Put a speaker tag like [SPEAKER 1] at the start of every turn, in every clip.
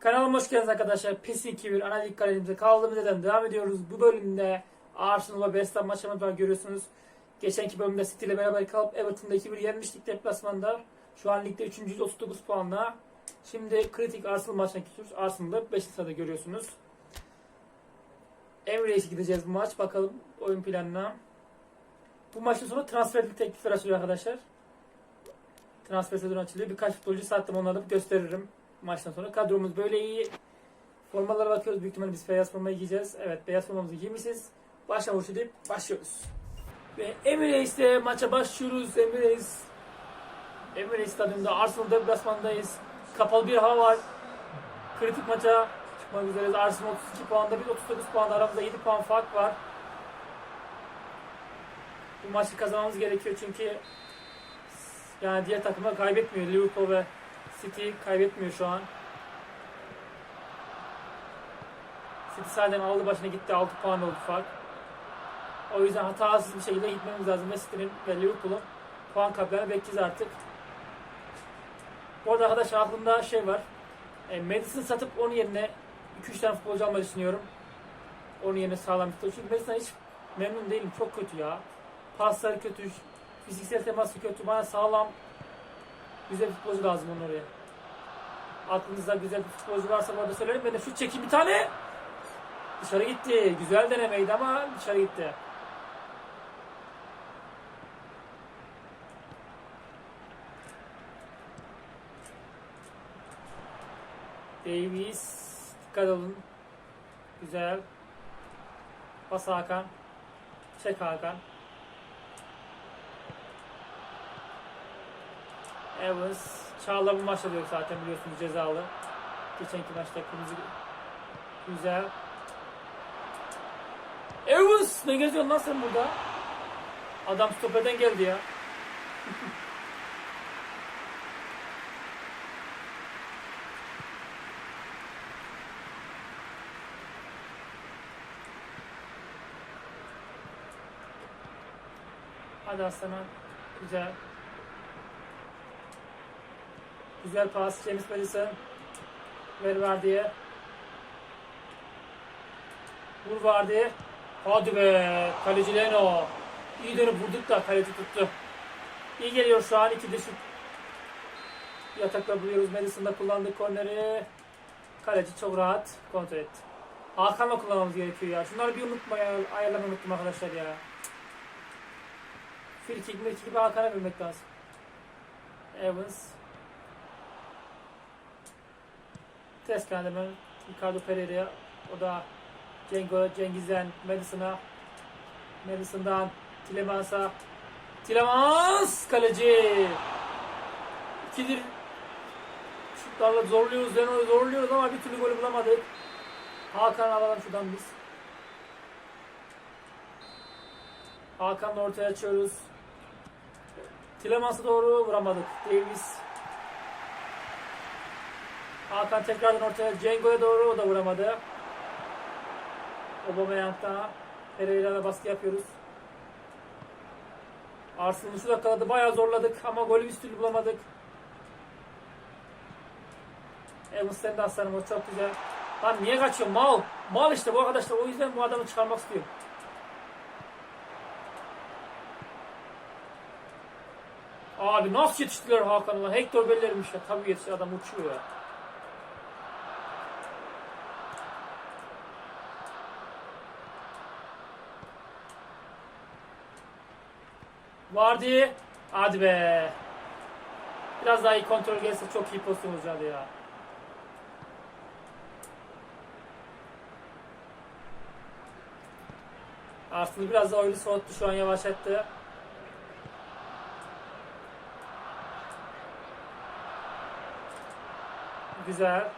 [SPEAKER 1] Kanalıma hoş geldiniz arkadaşlar. PES 2000 analitik kariyerimize kaldığımız yerden devam ediyoruz. Bu bölümde Arsenal ve West Ham maçımız var görüyorsunuz. Geçenki bölümde City ile beraber kalıp Everton'da 2-1 yenmiştik deplasmanda. Şu an ligde 3. 39 puanla. Şimdi kritik Arsenal maçına gidiyoruz. Arsenal'da 5. sırada görüyorsunuz. Emre'ye gideceğiz bu maç. Bakalım oyun planına. Bu maçtan sonra transferlik teklifler açılıyor arkadaşlar. Transfer sezonu açılıyor. Birkaç futbolcu sattım onları da gösteririm maçtan sonra. Kadromuz böyle iyi. Formalara bakıyoruz. Büyük ihtimalle biz beyaz formayı giyeceğiz. Evet beyaz formamızı giymişiz. Başla vuruşu deyip başlıyoruz. Ve Emirates'te maça başlıyoruz. Emirates Emirates stadında Arsenal deplasmandayız. Kapalı bir hava var. Kritik maça çıkmak üzereyiz. Arsenal 32 puanda biz 39 puanda aramızda 7 puan fark var. Bu maçı kazanmamız gerekiyor çünkü yani diğer takımlar kaybetmiyor. Liverpool ve City kaybetmiyor şu an. City zaten aldı başına gitti 6 puan oldu fark. O yüzden hatasız bir şekilde gitmemiz lazım. Ve City'nin ve Liverpool'un puan kayblarını bekleyeceğiz artık. Bu arada arkadaşlar aklımda şey var. E, Madison satıp onun yerine 2-3 tane futbolcu almayı düşünüyorum. Onun yerine sağlam bir futbolcu. Çünkü Madison'dan hiç memnun değilim. Çok kötü ya. Pasları kötü, fiziksel teması kötü. Bana sağlam, güzel bir futbolcu lazım oraya. Aklınızda güzel bir futbolcu varsa arada söyleyin. Ben de şut çekeyim bir tane. Dışarı gitti. Güzel denemeydi ama dışarı gitti. Davis. Dikkat olun. Güzel. Bas Hakan. Çek Hakan. Evans. Çağla bu maçta da yok zaten biliyorsunuz cezalı. Geçenki maçta kırmızı. Güzel. Evans ne geziyorsun lan sen burada? Adam stoperden geldi ya. Hadi aslanım. Güzel. Güzel pas. James Madison. Ver Vardy'ye. Vur Vardy. Hadi be. Kaleci Leno. İyi dönüp vurduk da kaleci tuttu. İyi geliyor şu an. iki düşük. Yatakla buluyoruz. Madison'da kullandık korneri. Kaleci çok rahat kontrol etti. Hakan'la kullanmamız gerekiyor ya. Şunları bir unutma ya. Ayarlamayı unuttum arkadaşlar ya. Free kick, free gibi Hakan'a vermek lazım. Evans. Test kendime. Ricardo Pereira'ya. O da Cengo, Cengiz'den Madison'a. Madison'dan Tilemans'a. Tilemans kaleci. İkidir şutlarla zorluyoruz, Leno'yu zorluyoruz ama bir türlü golü bulamadık. Hakan alalım şuradan biz. Hakan'la ortaya açıyoruz. Tilemans'a doğru vuramadık. Davis. Hakan tekrardan ortaya Cengo'ya doğru o da vuramadı. Aubameyang'da Pereira'da baskı yapıyoruz. Arsenal'ı şu dakikada bayağı zorladık ama golü bir türlü bulamadık. Evans sen de aslanım o çok güzel. Lan niye kaçıyor mal? Mal işte bu arkadaşlar o yüzden bu adamı çıkarmak istiyorum. Abi nasıl yetiştiler Hakan'la? Hector Beller'miş ya. Tabii yetişti adam uçuyor ya. Vardy. Hadi be. Biraz daha iyi kontrol gelse çok iyi pozisyon olacaktı ya. Arsenal biraz da oyunu soğuttu şu an yavaşlattı. Güzel.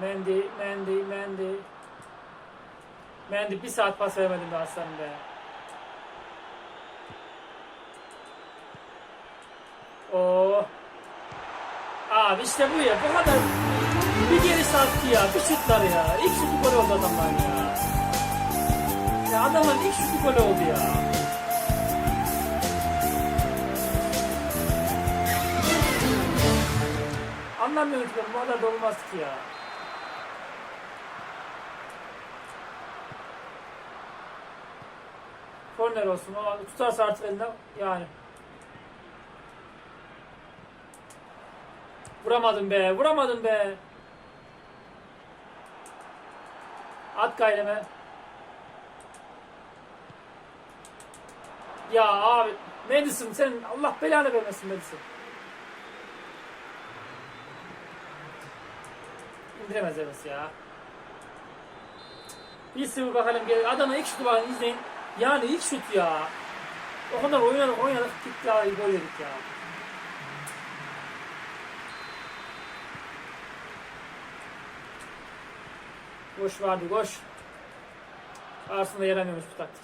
[SPEAKER 1] Mendy, Mendy, Mendy. Mendy bir saat pas vermedim be aslanım be. Abi işte bu ya. Bu kadar. Bir geri sarktı ya. Bir şutlar ya. İlk şutu gol oldu adamlar ya. Ya adamın ilk şutu gol oldu ya. Anlamıyorum ki bu kadar dolmaz ki ya. Korner olsun. O tutarsa artık elinden yani Vuramadım be. Vuramadım be. At gayreme. Ya abi Madison sen Allah belanı vermesin Madison. İndiremez Evans ya. Bir sıvı bakalım. Adamın ilk şutu bakın izleyin. Yani ilk şut ya. O kadar oynadık oynadık gitti abi gol yedik ya. Koş vardı koş. Aslında yaramıyormuş bu taktik.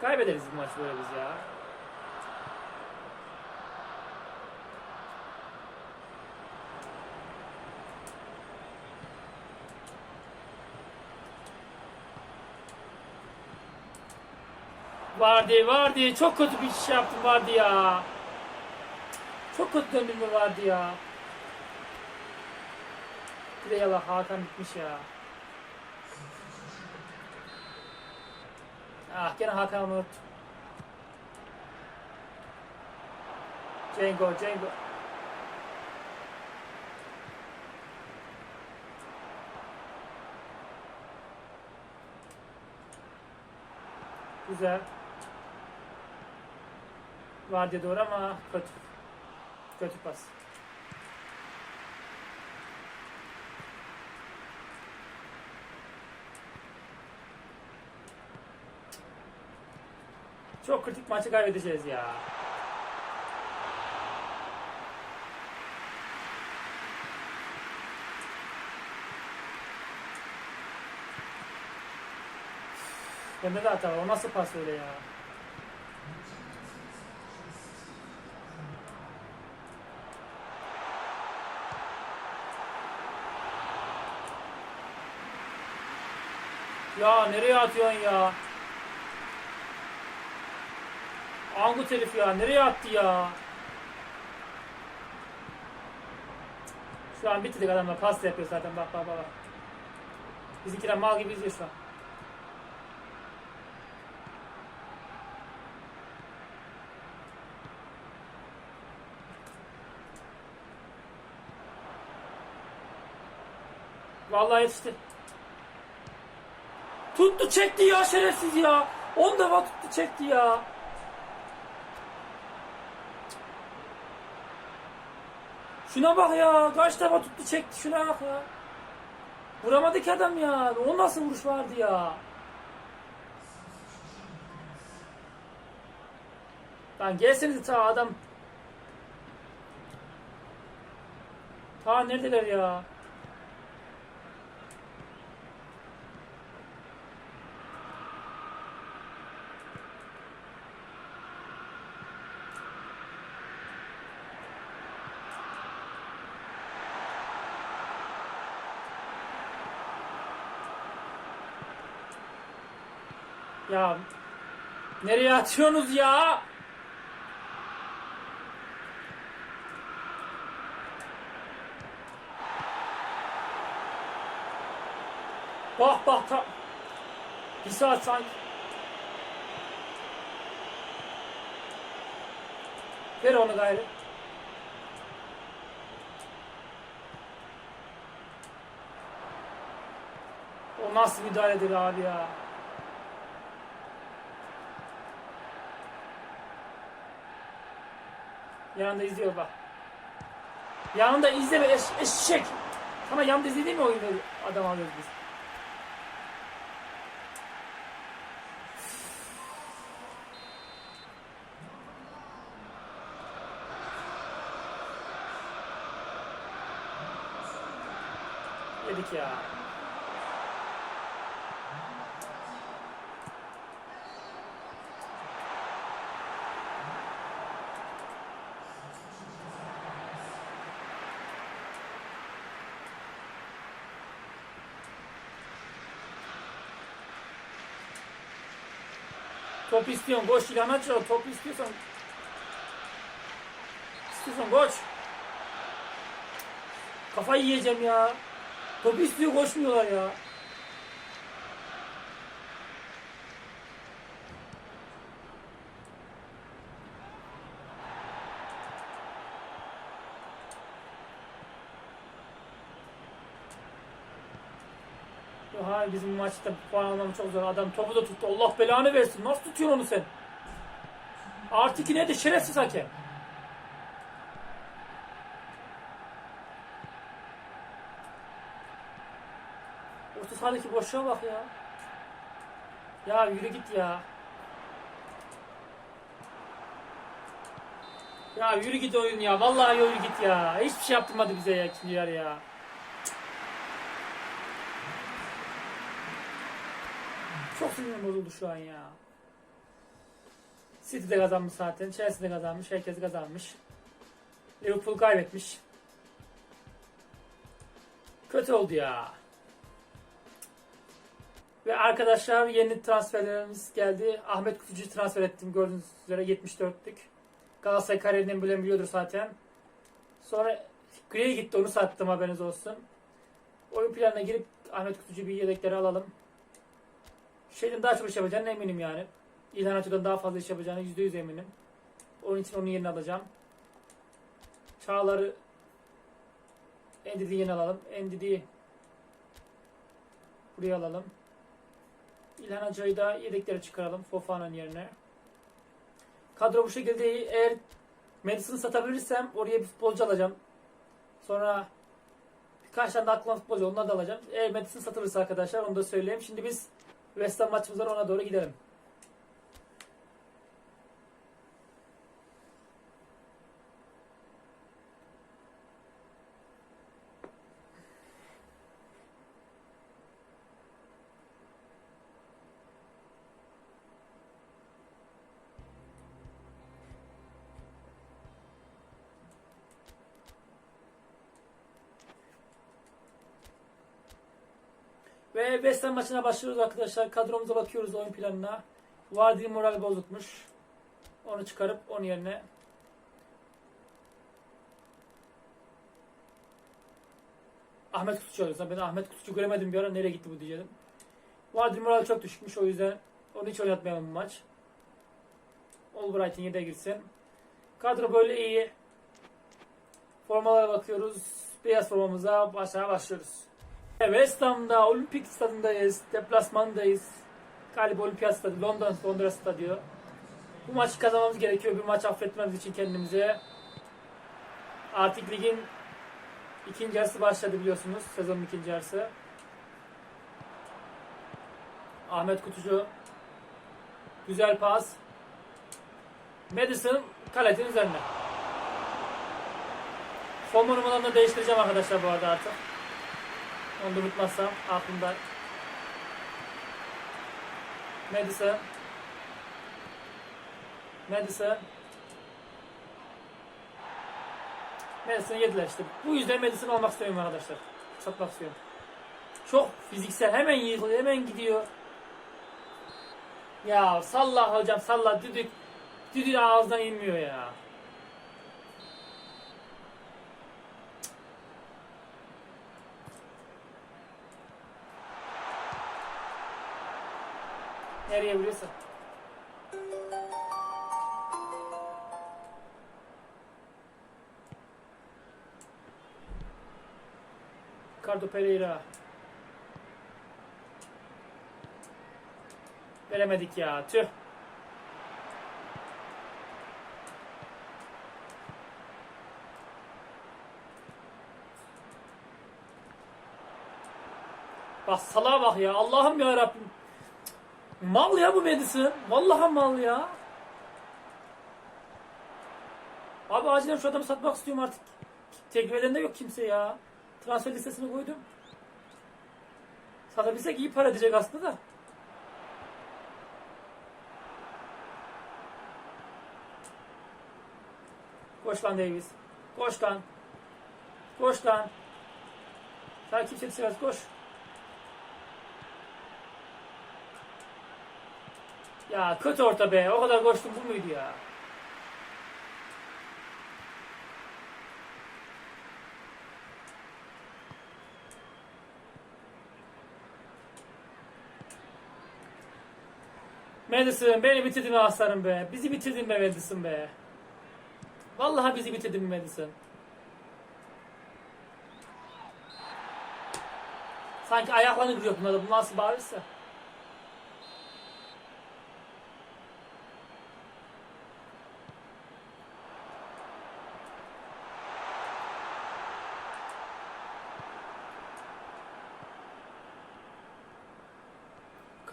[SPEAKER 1] Kaybederiz bu maç böyle biz ya. Vardı vardı çok kötü bir şey yaptım vardı ya. Çok kötü döndüm de vardı ya. De yala Hakan bitmiş ya. Ah gene Hakan unut. Cengo, Cengo. Güzel. Vardiya doğru ama kötü. Kötü pas. Çok kritik maçı kaybedeceğiz ya. Bende de hata var. O nasıl pas öyle ya? Ya nereye atıyorsun ya? Angut herif ya. Nereye attı ya? Şu an bitirdik adamla. Pas yapıyor zaten. Bak bak. bak. Bizimkiler mal gibi izliyor şu an. Vallahi yetişti. Tuttu çekti ya şerefsiz ya. 10 defa tuttu çekti ya. Şuna bak ya. Kaç defa tuttu çekti şuna bak ya. Vuramadı ki adam ya. O nasıl vuruş vardı ya. Lan gelsenize ta adam. Ta neredeler ya? Nereye atıyorsunuz ya? Bak bak ta bir saat sanki. Ver onu gayrı. O nasıl müdahaledir abi ya? Yanında izliyor bak. Yanında izleme eş, eşek. Sana yanında izlediğin mi oyunu adam alıyoruz biz? Yedik ya. Top istiyorsun, koş ya. Top istiyorsan. İstiyorsan koş. Kafayı yiyeceğim ya. Top istiyor koşmuyorlar ya. Bizim maçta puan almamız çok zor. Adam topu da tuttu. Allah belanı versin. Nasıl tutuyorsun onu sen? Artı iki neydi? Şerefsiz hakem. Orta sahadaki boşluğa bak ya. Ya yürü git ya. Ya yürü git oyun ya. Vallahi yürü git ya. Hiçbir şey yaptırmadı bize ya ikinci yarı ya. Çok sinirim bozuldu şu an ya. City de kazanmış zaten. Chelsea de kazanmış. Herkes kazanmış. Liverpool kaybetmiş. Kötü oldu ya. Ve arkadaşlar yeni transferlerimiz geldi. Ahmet Kutucu'yu transfer ettim gördüğünüz üzere 74'lük. Galatasaray kariyerinden bilen biliyordur zaten. Sonra Grey gitti onu sattım haberiniz olsun. Oyun planına girip Ahmet Kutucu bir yedekleri alalım. Şeyden daha çok iş yapacağını eminim yani. İlhan Açı'dan daha fazla iş yapacağını %100 eminim. Onun için onun yerini alacağım. Çağlar'ı Endidi'yi yeni alalım. Endidi'yi buraya alalım. İlhan Hacı'yı da yedeklere çıkaralım Fofana'nın yerine. Kadro bu şekilde. Eğer Madison'ı satabilirsem oraya bir futbolcu alacağım. Sonra birkaç tane de aklıma futbolcu onları da alacağım. Eğer Madison satılırsa arkadaşlar onu da söyleyeyim. Şimdi biz West Ham maçımız var ona doğru gidelim. Ve West Ham maçına başlıyoruz arkadaşlar. Kadromuza bakıyoruz oyun planına. Vardy moral bozukmuş. Onu çıkarıp onun yerine Ahmet Kutucu alıyoruz. Ben Ahmet Kutucu göremedim bir ara nereye gitti bu diyeceğim. Vardy moral çok düşmüş o yüzden onu hiç oynatmayalım bu maç. Albright'in yedeğe girsin. Kadro böyle iyi. Formalara bakıyoruz. Beyaz formamıza başa başlıyoruz. West Ham'da Olimpik stadındayız. Deplasmandayız. Galiba Olimpiyat stadı. London Londra stadyumu. Bu maçı kazanmamız gerekiyor. Bir maç affetmemiz için kendimize. Artık ligin ikinci yarısı başladı biliyorsunuz. Sezonun ikinci yarısı. Ahmet Kutucu. Güzel pas. Madison kaletin üzerine. Forma numaralarını değiştireceğim arkadaşlar bu arada artık. Onu da unutmazsam aklımda. Madison. Madison. Madison'ı yediler işte. Bu yüzden Madison olmak istiyorum arkadaşlar. Satmak istiyorum. Çok fiziksel. Hemen yıkılıyor. Hemen gidiyor. Ya salla hocam salla. Düdük. Düdük ağızdan inmiyor ya. Nereye vuruyorsa. Ricardo Pereira. Veremedik ya. Tüh. Bak salağa bak ya. Allah'ım ya Rabbim. Mal ya bu Madison. Vallahi mal ya. Abi acilen şu adamı satmak istiyorum artık. Tekvelende yok kimse ya. Transfer listesine koydum. Satabilsek iyi para edecek aslında da. Koş lan Davis. Koş lan. Koş lan. Takip et biraz koş. Ya kötü orta be. O kadar koştum bu muydu ya? Madison beni bitirdin aslanım be. Bizi bitirdin be Madison be. Vallahi bizi bitirdin Madison. Sanki ayaklarını kırıyor bunlar da. Bu nasıl bağırırsa.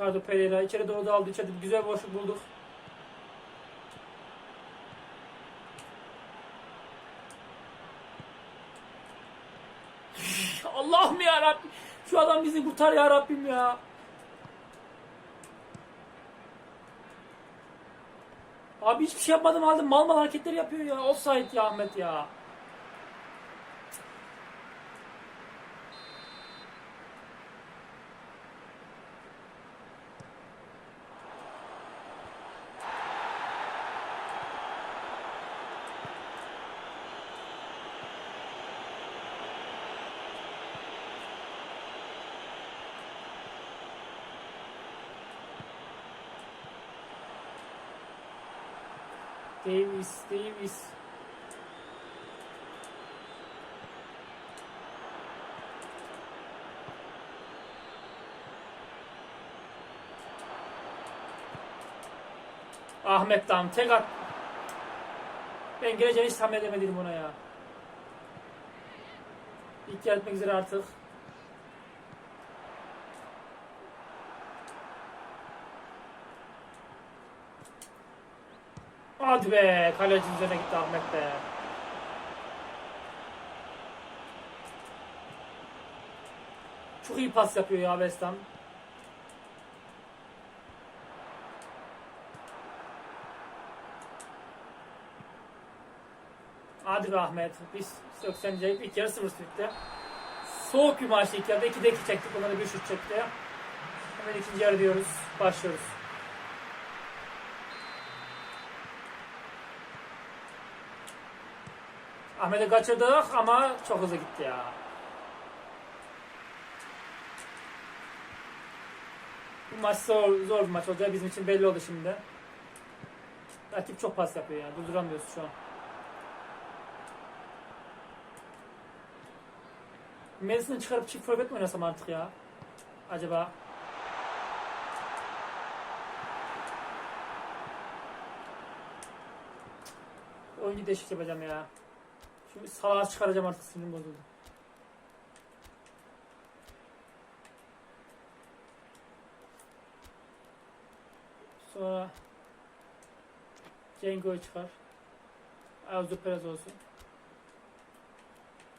[SPEAKER 1] Ricardo Pereira içeri doğru daldı. İçeride güzel boşluk bulduk. Allah'ım ya Rabbim. Şu adam bizi kurtar ya Rabbim ya. Abi hiçbir şey yapmadım halde mal mal hareketler yapıyor ya. Offside ya Ahmet ya. Davis, Davis. Ahmet Dam tek at. Ben geleceğini hiç tahmin edemedim ona ya. İlk gelmek üzere artık. Hadi be. Kaleci üzerine gitti Ahmet be. Çok iyi pas yapıyor ya West. Hadi be Ahmet. Biz yok sence ilk yarı 0 bitti. Soğuk bir maçtı ilk yarıda. 2'de 2 çektik. Onları bir şut çekti. Hemen ikinci yarı diyoruz. Başlıyoruz. Ahmet'i kaçırdık ama çok hızlı gitti ya. Bu maç zor, zor bir maç olacak. Bizim için belli oldu şimdi. Rakip çok pas yapıyor ya. Durduramıyoruz şu an. Madison'ı çıkarıp çift forvet mi oynasam artık ya? Acaba? Oyuncu değişik yapacağım ya. Şimdi salağa çıkaracağım artık sinirim bozuldu. Sonra Cengo'yu çıkar. Arzu Perez olsun.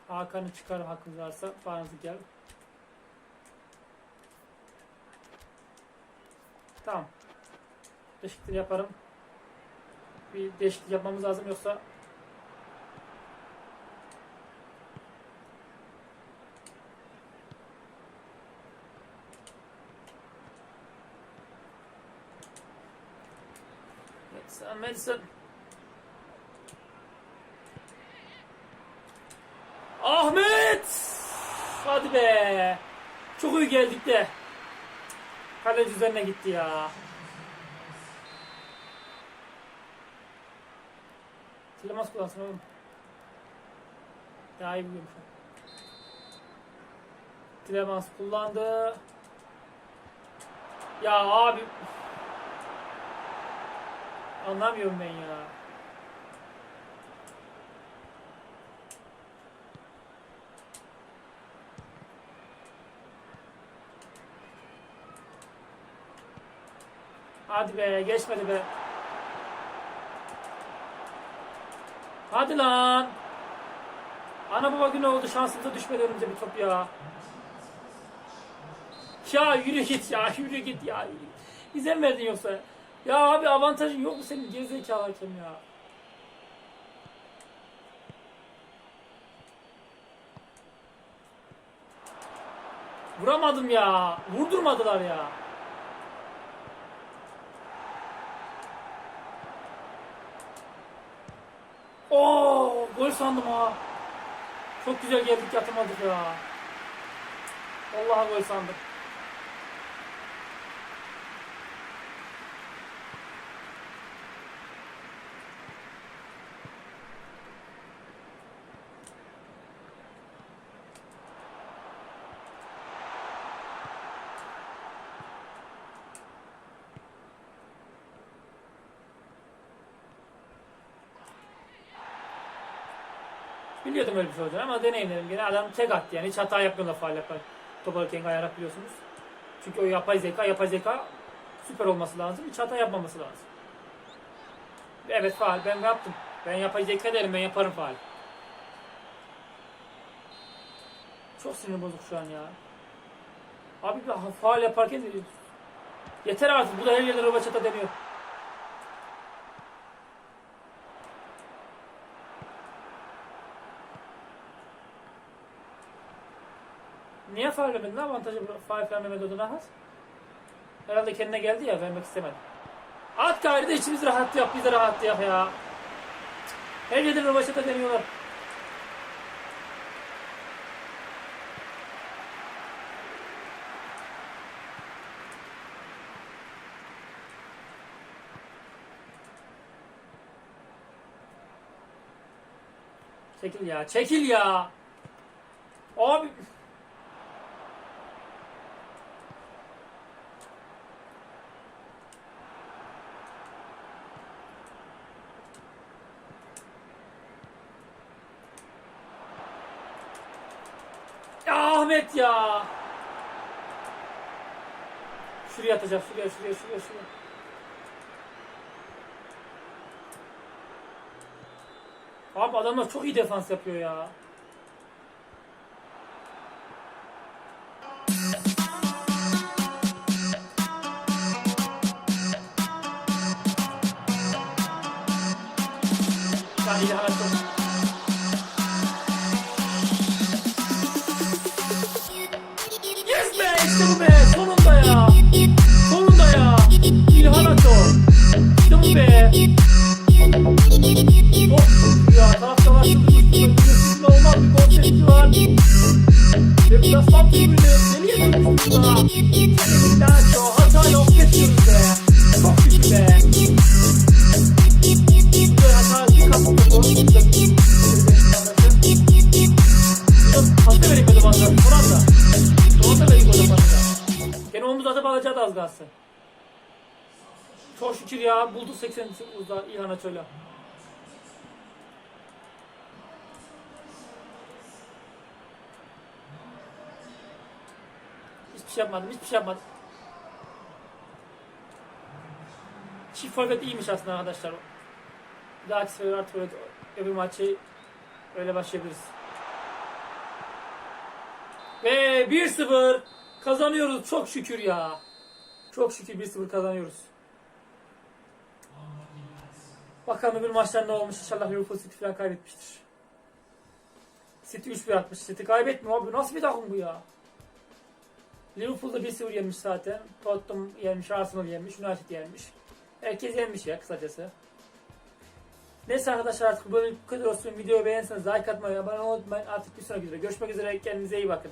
[SPEAKER 1] Hakan'ı çıkar hakkınız varsa. Barnes'ı gel. Tamam. Değişiklik yaparım. Bir değişiklik yapmamız lazım yoksa Madison, Madison. Ahmet! Hadi be. Çok iyi geldik de. Kaleci üzerine gitti ya. Tilemaz kullansın oğlum. Daha iyi biliyorum şu an. Tilemans kullandı. Ya abi. Anlamıyorum ben ya. Hadi be geçmedi be. Hadi lan. Ana baba günü oldu şansımıza düşmedi önümüze bir top ya. Ya yürü git ya yürü git ya. Bize mi verdin yoksa? Ya abi avantajın yok mu senin gerizekalı hakem ya? Vuramadım ya. Vurdurmadılar ya. Oo, gol sandım ha. Çok güzel geldik yatamadık ya. Vallahi gol sandım. Biliyordum öyle bir şey olacağını ama deneyimledim. Gene adam tek attı yani hiç hata yapmıyor da faal yapar. Top alırken ayarak biliyorsunuz. Çünkü o yapay zeka, yapay zeka süper olması lazım. Hiç hata yapmaması lazım. Evet faal ben yaptım. Ben yapay zeka derim ben yaparım faal. Çok sinir bozuk şu an ya. Abi bir faal yaparken yeter artık bu da her yerde robaçata deniyor. Niye faal vermedin? Ne avantajı bu faal vermemedi o da rahat? Herhalde kendine geldi ya vermek istemedi. At gayri de içimiz rahat yap, biz de rahat yap ya. Her yerden robaçata deniyorlar. Çekil ya, çekil ya. Abi. Ya Ahmet ya. Şuraya atacak, şuraya, şuraya, şuraya, şuraya. Abi adamlar çok iyi defans yapıyor ya. İşte bu be sonunda ya. Sonunda ya. İlhan Ato. İşte bu be. Of ya taraftarlar şimdi olmaz bir gol sesi var. Ve biraz tam birbirine deliye dönmüşsün ha. 189'da İlhan Açoy'la. Hiçbir şey yapmadım, hiçbir şey yapmadım. Çift forvet iyiymiş aslında arkadaşlar. Daha aksi forvet artı forvet öbür maçı öyle başlayabiliriz. Ve 1-0 kazanıyoruz çok şükür ya. Çok şükür 1-0 kazanıyoruz. Bakalım öbür maçlar ne olmuş. İnşallah Liverpool City falan kaybetmiştir. City 3-1 atmış. City kaybetmiyor abi. Nasıl bir takım bu ya? Liverpool'da 1-0 yenmiş zaten. Tottenham yenmiş, Arsenal yenmiş, United yenmiş. Herkes yenmiş ya kısacası. Neyse arkadaşlar artık bu kadar olsun. Videoyu beğenseniz like atmayı, abone olmayı unutmayın. Artık bir sonraki videoda görüşmek üzere. Kendinize iyi bakın.